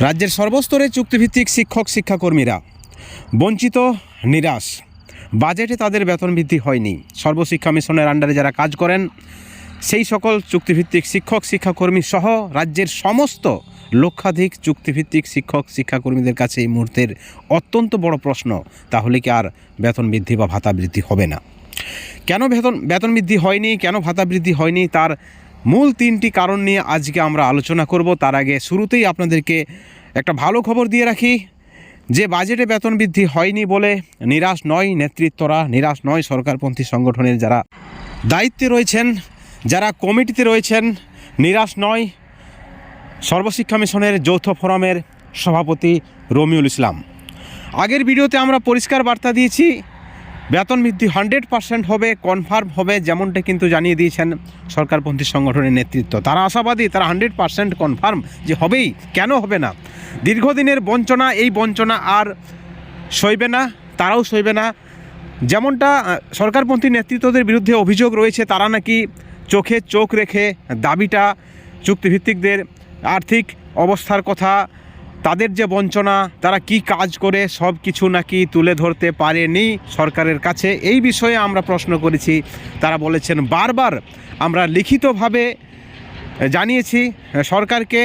রাজ্যের সর্বস্তরে চুক্তিভিত্তিক শিক্ষক শিক্ষাকর্মীরা বঞ্চিত, নিরাশ। বাজেটে তাদের বেতন বৃদ্ধি হয়নি। সর্বশিক্ষা মিশনের আন্ডারে যারা কাজ করেন, সেই সকল চুক্তিভিত্তিক শিক্ষক শিক্ষাকর্মী সহ রাজ্যের সমস্ত লক্ষাধিক চুক্তিভিত্তিক শিক্ষক শিক্ষাকর্মীদের কাছে এই মুহূর্তের অত্যন্ত বড় প্রশ্ন, তাহলে কি আর বেতন বৃদ্ধি বা ভাতা বৃদ্ধি হবে না? কেন বেতন বেতন বৃদ্ধি হয়নি? কেন ভাতা বৃদ্ধি হয়নি? তার মূল তিনটি কারণ নিয়ে আজকে আমরা আলোচনা করব। তার আগে শুরুতেই আপনাদেরকে একটা ভালো খবর দিয়ে রাখি। যে বাজেটে বেতন বৃদ্ধি হয়নি বলে নিরাশ নয় নেতৃত্বরা, নিরাশ নয় সরকারপন্থী সংগঠনের যারা দায়িত্বে রয়েছেন, যারা কমিটিতে রয়েছেন, নিরাশ নয় সর্বশিক্ষা মিশনের যৌথ ফোরামের সভাপতি রমিউল ইসলাম। আগের ভিডিওতে আমরা পরিষ্কার বার্তা দিয়েছি বেতন বৃদ্ধি হান্ড্রেড পার্সেন্ট হবে কনফার্ম হবে, যেমনটা কিন্তু জানিয়ে দিয়েছেন সরকারপন্থী সংগঠনের নেতৃত্ব। তারা আশাবাদী, তারা হান্ড্রেড পার্সেন্ট কনফার্ম যে হবেই, কেন হবে না? দীর্ঘদিনের বঞ্চনা, এই বঞ্চনা আর সইবে না, তারাও সইবে না। যেমনটা সরকারপন্থী নেতৃত্বদের বিরুদ্ধে অভিযোগ রয়েছে, তারা নাকি চোখে চোখ রেখে দাবিটা চুক্তিভিত্তিকদের আর্থিক অবস্থার কথা তাদের যে বঞ্চনা, তারা কি কাজ করে সব কিছু নাকি তুলে ধরতে পারেনি সরকারের কাছে? এই বিষয়ে আমরা প্রশ্ন করেছি। তারা বলেছেন, বারবার আমরা লিখিতভাবে জানিয়েছি সরকারকে,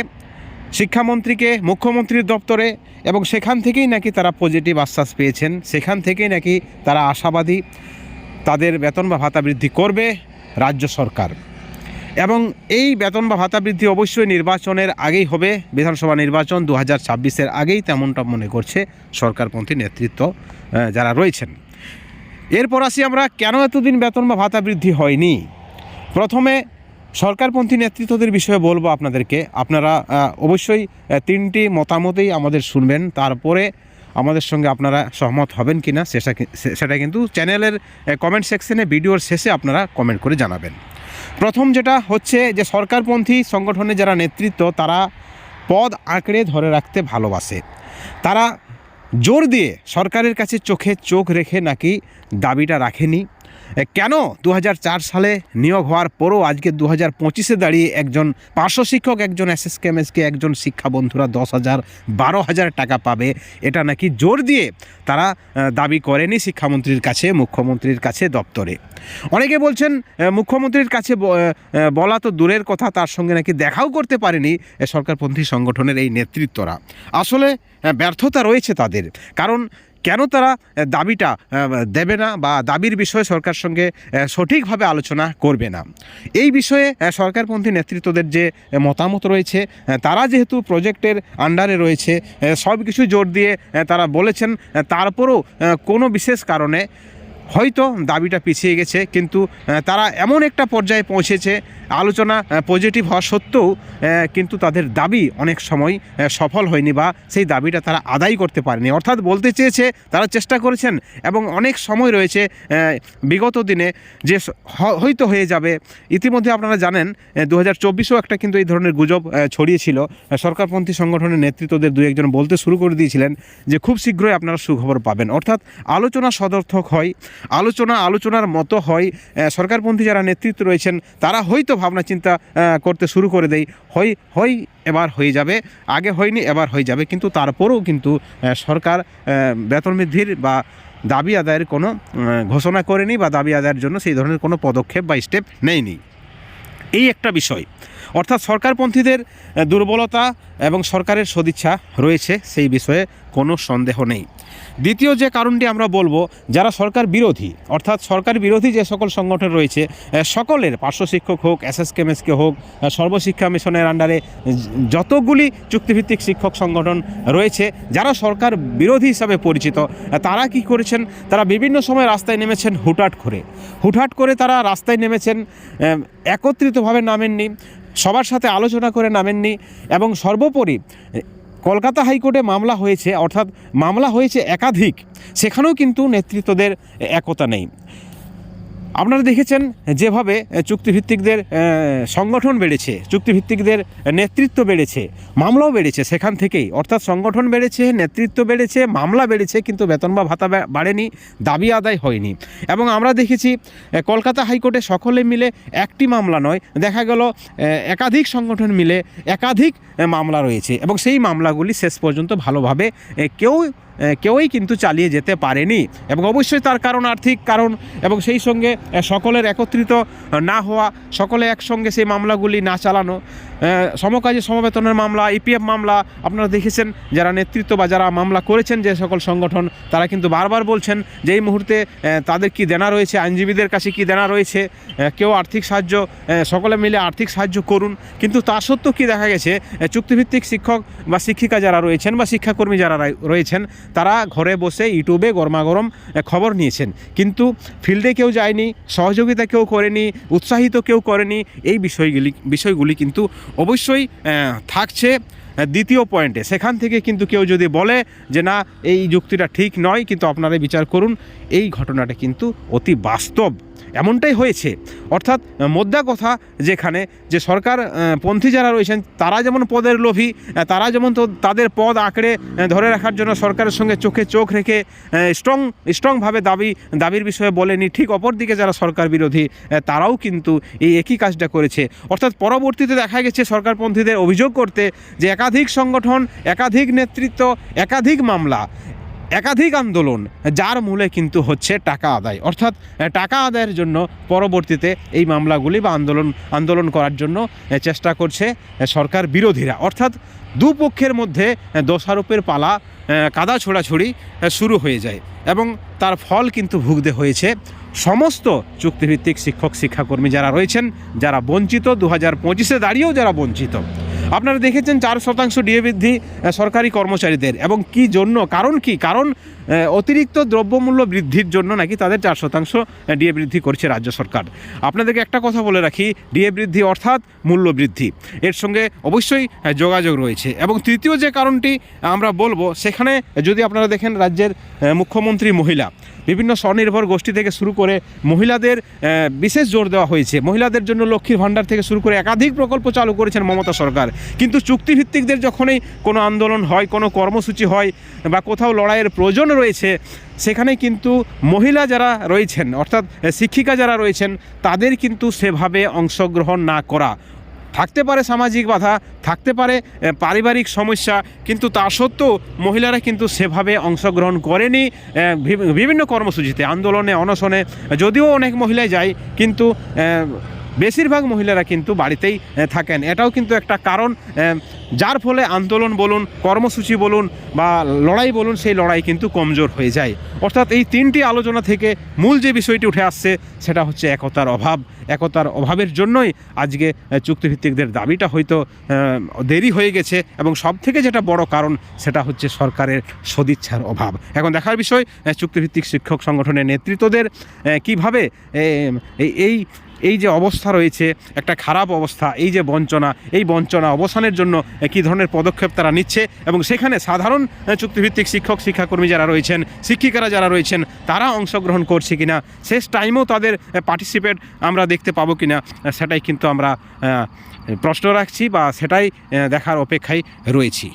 শিক্ষামন্ত্রীকে, মুখ্যমন্ত্রীর দপ্তরে এবং সেখান থেকেই নাকি তারা পজিটিভ আশ্বাস পেয়েছেন। সেখান থেকেই নাকি তারা আশাবাদী তাদের বেতন বা ভাতা বৃদ্ধি করবে রাজ্য সরকার। এবং এই বেতন বা ভাতা বৃদ্ধি অবশ্যই নির্বাচনের আগেই হবে। বিধানসভা নির্বাচন দু হাজার আগেই তেমনটা মনে করছে সরকারপন্থী নেতৃত্ব যারা রয়েছেন। এরপর আসি আমরা, কেন এতদিন বেতন বা ভাতা বৃদ্ধি হয়নি? প্রথমে সরকারপন্থী নেতৃত্বদের বিষয়ে বলব আপনাদেরকে। আপনারা অবশ্যই তিনটি মতামতেই আমাদের শুনবেন। তারপরে আমাদের সঙ্গে আপনারা সহমত হবেন কি না সেটা সেটা কিন্তু চ্যানেলের কমেন্ট সেকশনে ভিডিওর শেষে আপনারা কমেন্ট করে জানাবেন। প্রথম যেটা হচ্ছে যে সরকারপন্থী সংগঠনের যারা নেতৃত্ব, তারা পদ আঁকড়ে ধরে রাখতে ভালোবাসে। তারা জোর দিয়ে সরকারের কাছে চোখে চোখ রেখে নাকি দাবিটা রাখেনি। কেন দু হাজার চার সালে নিয়োগ হওয়ার পরও আজকে দু হাজার পঁচিশে দাঁড়িয়ে একজন পার্শ্ব শিক্ষক, একজন এস এস কেমএসকে একজন শিক্ষা বন্ধুরা দশ হাজার, বারো হাজার টাকা পাবে। এটা নাকি জোর দিয়ে তারা দাবি করেনি শিক্ষামন্ত্রীর কাছে, মুখ্যমন্ত্রীর কাছে দপ্তরে। অনেকে বলছেন মুখ্যমন্ত্রীর কাছে বলা তো দূরের কথা, তার সঙ্গে নাকি দেখাও করতে পারেনি সরকারপন্থী সংগঠনের এই নেতৃত্বরা। আসলে ব্যর্থতা রয়েছে তাদের। কারণ কেন তারা দাবিটা দেবে না বা দাবির বিষয়ে সরকার সঙ্গে সঠিকভাবে আলোচনা করবে না? এই বিষয়ে সরকারপন্থী নেতৃত্বদের যে মতামত রয়েছে তারা যেহেতু প্রজেক্টের আন্ডারে রয়েছে সব কিছু জোর দিয়ে তারা বলেছেন তারপরও কোনো বিশেষ কারণে হয়তো দাবিটা পিছিয়ে গেছে, কিন্তু তারা এমন একটা পর্যায়ে পৌঁছেছে, আলোচনা পজিটিভ হওয়া সত্ত্বেও কিন্তু তাদের দাবি অনেক সময় সফল হয়নি বা সেই দাবিটা তারা আদায় করতে পারেনি। অর্থাৎ বলতে চেয়েছে, তারা চেষ্টা করেছেন এবং অনেক সময় রয়েছে বিগত দিনে যে হয়তো হয়ে যাবে। ইতিমধ্যে আপনারা জানেন দু হাজার একটা কিন্তু এই ধরনের গুজব ছড়িয়েছিল। সরকারপন্থী সংগঠনের নেতৃত্বদের দু একজন বলতে শুরু করে দিয়েছিলেন যে, খুব শীঘ্রই আপনারা সুখবর পাবেন। অর্থাৎ আলোচনা সদর্থক হয়। আলোচনা আলোচনার মতো হয়। সরকারপন্থী যারা নেতৃত্ব রয়েছেন, তারা হয়তো ভাবনা চিন্তা করতে শুরু করে দেয়। হয় হয়, এবার হয়ে যাবে। আগে হয়নি, এবার হয়ে যাবে। কিন্তু তারপরেও কিন্তু সরকার বেতন বৃদ্ধির বা দাবি আদায়ের কোনো ঘোষণা করেনি বা দাবি আদায়ের জন্য সেই ধরনের কোনো পদক্ষেপ বা স্টেপ নেয়নি। এই একটা বিষয়। অর্থাৎ সরকারপন্থীদের দুর্বলতা এবং সরকারের সদিচ্ছা রয়েছে সেই বিষয়ে কোনো সন্দেহ নেই। দ্বিতীয় যে কারণটি আমরা বলব, যারা সরকার বিরোধী, অর্থাৎ সরকার বিরোধী যে সকল সংগঠন রয়েছে সকলের, পার্শ্ব শিক্ষক হোক এস এস হোক সর্বশিক্ষা মিশনের আন্ডারে যতগুলি চুক্তিভিত্তিক শিক্ষক সংগঠন রয়েছে, যারা সরকার বিরোধী হিসাবে পরিচিত তারা কি করেছেন? তারা বিভিন্ন সময় রাস্তায় নেমেছেন হুটহাট করে। হুটহাট করে তারা রাস্তায় নেমেছেন একত্রিতভাবে নামেননি। সবার সাথে আলোচনা করে নামেননি এবং সর্বোপরি কলকাতা হাইকোর্টে মামলা হয়েছে, অর্থাৎ মামলা হয়েছে একাধিক, সেখানেও কিন্তু নেতৃত্বদের একতা নেই। আপনারা দেখেছেন যেভাবে চুক্তিভিত্তিকদের সংগঠন বেড়েছে, চুক্তিভিত্তিকদের নেতৃত্ব বেড়েছে, মামলাও বেড়েছে সেখান থেকেই। অর্থাৎ সংগঠন বেড়েছে, নেতৃত্ব বেড়েছে, মামলা বেড়েছে, কিন্তু বেতন বা ভাতা বাড়েনি, দাবি আদায় হয়নি। এবং আমরা দেখেছি কলকাতা হাইকোর্টে সকলে মিলে একটি মামলা নয়, দেখা গেল একাধিক সংগঠন মিলে একাধিক মামলা রয়েছে। এবং সেই মামলাগুলি শেষ পর্যন্ত ভালোভাবে কেউ কেউই কিন্তু চালিয়ে যেতে পারেনি এবং অবশ্যই তার কারণ আর্থিক কারণ এবং সেই সঙ্গে সকলের একত্রিত না হওয়া, সকলে একসঙ্গে সেই মামলাগুলি না চালানো সমকাজে সমবেতনের মামলা ইপিএফ মামলা, আপনারা দেখেছেন যারা নেতৃত্ব বা যারা মামলা করেছেন যে সকল সংগঠন, তারা কিন্তু বারবার বলছেন যে এই মুহূর্তে তাদের কি দেনা রয়েছে, আইনজীবীদের কাছে কি দেনা রয়েছে কেউ আর্থিক সাহায্য সকলে মিলে আর্থিক সাহায্য করুন। কিন্তু তা সত্ত্বেও কি দেখা গেছে চুক্তিভিত্তিক শিক্ষক বা শিক্ষিকা যারা রয়েছেন বা শিক্ষাকর্মী যারা রয়েছেন, তারা ঘরে বসে ইউটিউবে গরমাগরম খবর নিয়েছেন। কিন্তু ফিল্ডে কেউ যায়নি, সহযোগিতা কেউ করেনি, উৎসাহিত কেউ করেনি, এই বিষয়গুলি বিষয়গুলি কিন্তু অবশ্যই থাকছে দ্বিতীয় পয়েন্টে। সেখান থেকে কিন্তু কেউ যদি বলে যে, না, এই যুক্তিটা ঠিক নয়, কিন্তু আপনারা বিচার করুন, এই ঘটনাটা কিন্তু অতি বাস্তব। এমনটাই হয়েছে। অর্থাৎ মোদ্দা কথা যেখানে যে সরকার পন্থী যারা রয়েছেন, তারা যেমন পদের লোভী তারা যেমন তো তাদের পদ আঁকড়ে ধরে রাখার জন্য সরকারের সঙ্গে চোখে চোখ রেখে স্ট্রং স্ট্রংভাবে দাবি, দাবির বিষয়ে বলেনি, ঠিক অপরদিকে যারা সরকার বিরোধী তারাও কিন্তু এই একই কাজটা করেছে। অর্থাৎ, পরবর্তীতে দেখা গেছে সরকারপন্থীদের অভিযোগ করতে যে একাধিক সংগঠন, একাধিক নেতৃত্ব, একাধিক মামলা একাধিক আন্দোলন, যার মূলে কিন্তু হচ্ছে টাকা আদায়। অর্থাৎ টাকা আদায়ের জন্য পরবর্তীতে এই মামলাগুলি বা আন্দোলন আন্দোলন করার জন্য চেষ্টা করছে সরকার বিরোধীরা। অর্থাৎ, দুপক্ষের মধ্যে দোষারোপের পালা কাদা ছোড়াছুড়ি শুরু হয়ে যায় এবং তার ফল কিন্তু ভুগতে হয়েছে সমস্ত চুক্তিভিত্তিক শিক্ষক, শিক্ষাকর্মী যারা রয়েছেন, যারা বঞ্চিত। দু হাজার পঁচিশে দাঁড়িয়েও যারা বঞ্চিত। আপনারা দেখেছেন চার শতাংশ ডিএ বৃদ্ধি সরকারি কর্মচারীদের। এবং কি জন্য? কারণ কি? কারণ অতিরিক্ত দ্রব্যমূল্য বৃদ্ধির জন্য নাকি তাদের চার শতাংশ ডিএ বৃদ্ধি করছে রাজ্য সরকার। আপনাদেরকে একটা কথা বলে রাখি, ডিএ বৃদ্ধি অর্থাৎ মূল্য বৃদ্ধি। এর সঙ্গে অবশ্যই যোগাযোগ রয়েছে। এবং তৃতীয় যে কারণটি আমরা বলব, সেখানে যদি আপনারা দেখেন রাজ্যের মুখ্যমন্ত্রী মহিলা বিভিন্ন স্বনির্ভর গোষ্ঠী থেকে শুরু করে মহিলাদের বিশেষ জোর দেওয়া হয়েছে। মহিলাদের জন্য লক্ষ্মীর ভাণ্ডার থেকে শুরু করে একাধিক প্রকল্প চালু করেছেন মমতা সরকার। কিন্তু চুক্তিভিত্তিকদের যখনই কোনো আন্দোলন হয়, কোনো কর্মসূচি হয় বা কোথাও লড়াইয়ের প্রয়োজন রয়েছে, সেখানে কিন্তু মহিলা যারা রয়েছেন, অর্থাৎ শিক্ষিকা যারা রয়েছেন, তাদের কিন্তু সেভাবে অংশগ্রহণ না করা থাকতে পারে সামাজিক বাধা, থাকতে পারে পারিবারিক সমস্যা, কিন্তু তা সত্ত্বেও মহিলারা কিন্তু সেভাবে অংশগ্রহণ করেনি বিভিন্ন কর্মসূচিতে, আন্দোলনে, অনশনে, যদিও অনেক মহিলাই যায়, কিন্তু বেশিরভাগ মহিলারা কিন্তু বাড়িতেই থাকেন। এটাও কিন্তু একটা কারণ যার ফলে আন্দোলন বলুন, কর্মসূচি বলুন বা লড়াই বলুন, সেই লড়াই কিন্তু কমজোর হয়ে যায়। অর্থাৎ এই তিনটি আলোচনা থেকে মূল যে বিষয়টি উঠে আসছে, সেটা হচ্ছে একতার অভাব। একতার অভাবের জন্যই আজকে চুক্তিভিত্তিকদের দাবিটা হয়তো দেরি হয়ে গেছে এবং সব থেকে যেটা বড় কারণ, সেটা হচ্ছে সরকারের সদিচ্ছার অভাব। এখন দেখার বিষয় চুক্তিভিত্তিক শিক্ষক সংগঠনের নেতৃত্বদের কীভাবে এই এই যে অবস্থা রয়েছে একটা খারাপ অবস্থা এই যে বঞ্চনা এই বঞ্চনা অবসানের জন্য কী ধরনের পদক্ষেপ তারা নিচ্ছে এবং সেখানে সাধারণ চুক্তিভিত্তিক শিক্ষক শিক্ষাকর্মী যারা রয়েছেন শিক্ষিকারা যারা রয়েছেন তারা অংশগ্রহণ করছে কিনা শেষ টাইমেও তাদের পার্টিসিপেট আমরা দেখতে পাবো কিনা আহ, সেটাই কিন্তু আমরা প্রশ্ন রাখছি বা সেটাই দেখার অপেক্ষায় রয়েছি।